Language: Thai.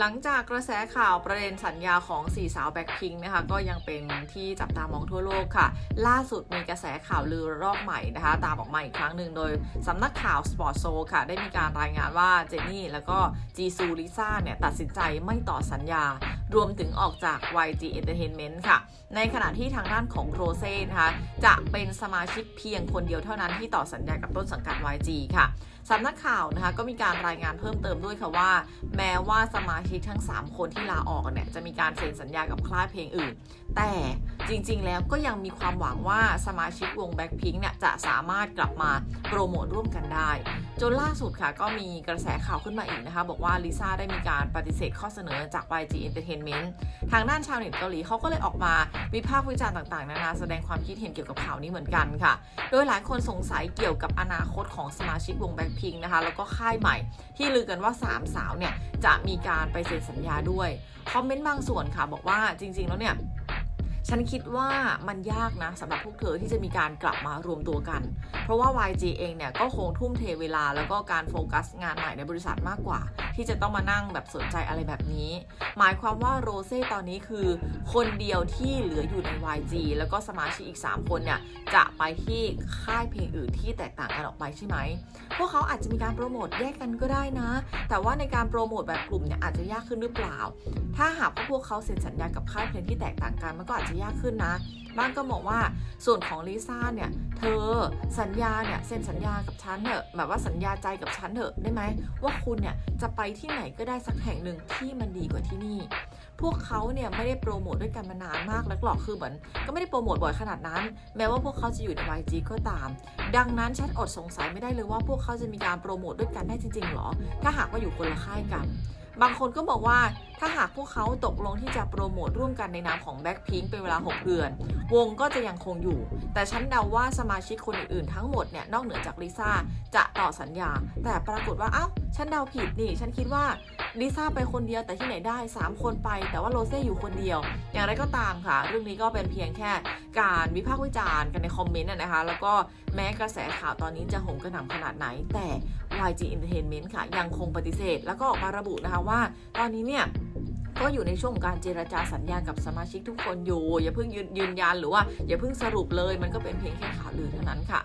หลังจากกระแสข่าวประเด็นสัญญาของสี่สาวแบ็คพิงค์นะคะก็ยังเป็นที่จับตามองทั่วโลกค่ะ ล่าสุดมีกระแสข่าวลือรอบใหม่นะคะ ตามออกมาอีกครั้งหนึ่งโดยสำนักข่าวสปอร์ตโซค่ะ ได้มีการรายงานว่าเจนนี่แล้วก็จีซูลิซ่าเนี่ยตัดสินใจไม่ต่อสัญญารวมถึงออกจาก YG Entertainment ค่ะ ในขณะที่ทางด้านของโรเซ่นะคะจะเป็นสมาชิกเพียงคนเดียวเท่านั้นที่ต่อสัญญากับต้นสังกัด YG ค่ะสำนักข่าวนะคะก็มีการรายงานเพิ่มเติมด้วยค่ะว่า แม้ว่าสมาชิกทั้ง 3 คนที่ลาออกเนี่ยจะมีการเซ็นสัญญากับค่ายเพลงอื่น แต่จริงๆ แล้วก็ยังมีความหวังว่าสมาชิกวง Blackpink เนี่ยจะสามารถกลับมาโปรโมทร่วมกันได้ จนล่าสุดค่ะก็มีกระแสข่าวขึ้นมาอีกนะคะ บอกว่าลิซ่าได้มีการปฏิเสธข้อเสนอจาก YG Entertainment ทางด้านชาวเน็ตเกาหลีเขาก็เลยออกมาวิพากษ์วิจารณ์ต่างๆ นานาแสดงความคิดเห็นเกี่ยวกับข่าวนี้เหมือนกันค่ะ โดยหลายคนสงสัยเกี่ยวกับอนาคตของสมาชิกวงแบ็คพิงนะคะ แล้วก็ค่ายใหม่ ที่ลือกันว่า 3 สาวเนี่ยจะมีการไปเซ็นสัญญาด้วย คอมเมนต์บางส่วนค่ะบอกว่าจริงๆแล้วเนี่ย ฉันคิดว่ามันยากนะสำหรับพวกเธอที่จะมีการกลับมารวมตัวกัน เพราะว่า YG เองเนี่ยก็คงทุ่มเทเวลาแล้วก็การโฟกัสงานใหม่ในบริษัทมากกว่า ที่จะต้องมานั่งแบบสนใจอะไรแบบนี้ หมายความว่าโรเซ่ตอนนี้คือคนเดียวที่เหลืออยู่ใน YG แล้วก็สมาชิกอีก 3 คนเนี่ยจะไปที่ค่ายเพลงอื่นที่แตกต่างกันออกไปใช่ไหม พวกเขาอาจจะมีการโปรโมทแยกกันก็ได้นะ แต่ว่าในการโปรโมทแบบกลุ่มเนี่ยอาจจะยากขึ้นหรือเปล่า ถ้าหากว่าพวกเขาเซ็นสัญญากับค่ายเพลงที่แตกต่างกันมันก็อาจจะยากขึ้นนะบ้างก็บอกว่าส่วนของลิซ่าเนี่ย เธอสัญญาเนี่ยเซ็นสัญญากับฉันเถอะแบบว่าสัญญาใจกับฉันเถอะได้ไหมว่าคุณเนี่ยจะไปที่ไหนก็ได้สักแห่งหนึ่งที่มันดีกว่าที่นี่ พวกเขาเนี่ยไม่ได้โปรโมทด้วยกันมานานมากแล้วหรอกคือเหมือนก็ไม่ได้โปรโมทบ่อยขนาดนั้น แม้ว่าพวกเขาจะอยู่ใน YG ก็ตาม ดังนั้นฉันอดสงสัยไม่ได้เลยว่าพวกเขาจะมีการโปรโมทด้วยกันได้จริงๆหรอ ถ้าหากว่าอยู่คนละค่ายกัน บางคนก็บอกว่าถ้าหากพวกเขาตกลงที่จะโปรโมทร่วมกันในนามของ Blackpink เป็นเวลา 6 เดือน วงก็จะยังคงอยู่ แต่ฉันเดาว่าสมาชิกคนอื่นๆทั้งหมดเนี่ยนอกเหนือจากลิซ่าจะต่อสัญญา แต่ปรากฏว่า เอ้า ฉันเดาผิดนี่ ฉันคิดว่าลิซ่าไปคนเดียวแต่ที่ไหนได้ 3 คนไป แต่ว่าโรเซ่อยู่คนเดียว อย่างไรก็ตามค่ะ เรื่องนี้ก็เป็นเพียงแค่การวิพากษ์วิจารณ์กันในคอมเมนต์นะนะคะ แล้วก็แม้กระแสข่าวตอนนี้จะโหมกระหน่ำขนาดไหน แต่ YG Entertainment ค่ะยังคงปฏิเสธ แล้วก็ออกมาระบุนะคะว่า ตอนนี้เนี่ยก็อยู่ในช่วงของการเจรจาสัญญากับสมาชิกทุกคนอยู่ อย่าเพิ่งยืนยืนยันหรือว่าอย่าเพิ่งสรุปเลย มันก็เป็นเพียงแค่ข่าวลือเท่านั้นค่ะ